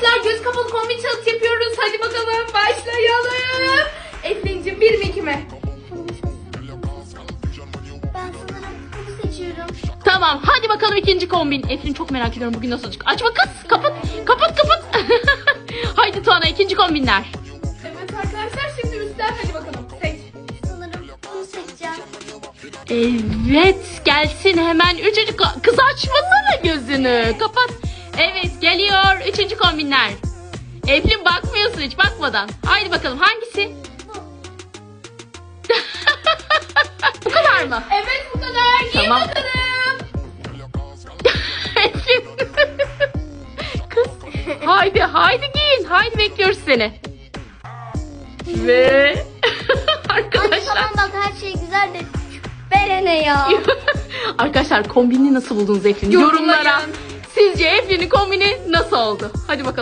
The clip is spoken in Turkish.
arkadaşlar göz kapalı kombin challenge yapıyoruz. Hadi bakalım başlayalım. Eflin'cim bir mi iki mi? Ben sanırım bunu seçiyorum. Tamam hadi bakalım ikinci kombin. Eflin çok merak ediyorum bugün nasıl olacak. Açma kız kapat kapat kapat. haydi Tuana ikinci kombinler. Evet arkadaşlar şimdi üstten hadi bakalım. Seç. Sanırım bunu seçeceğim. Evet gelsin hemen üçüncü kız açmasana gözünü kapat. Evet geliyor üçüncü kombinler. Eflin bakmıyorsun hiç bakmadan. Haydi bakalım hangisi? Bu. Kadar mı? Evet bu kadar. Giy Tamam. bakalım. Eflin. kız haydi haydi giyin haydi bekliyoruz seni. Ve arkadaşlar. bak her şey güzel de Berene ya. Arkadaşlar kombini nasıl buldunuz Eflin? Yorumlayın. Yorumlara. Sizce Eflin'in kombini nasıl oldu? Hadi bakalım.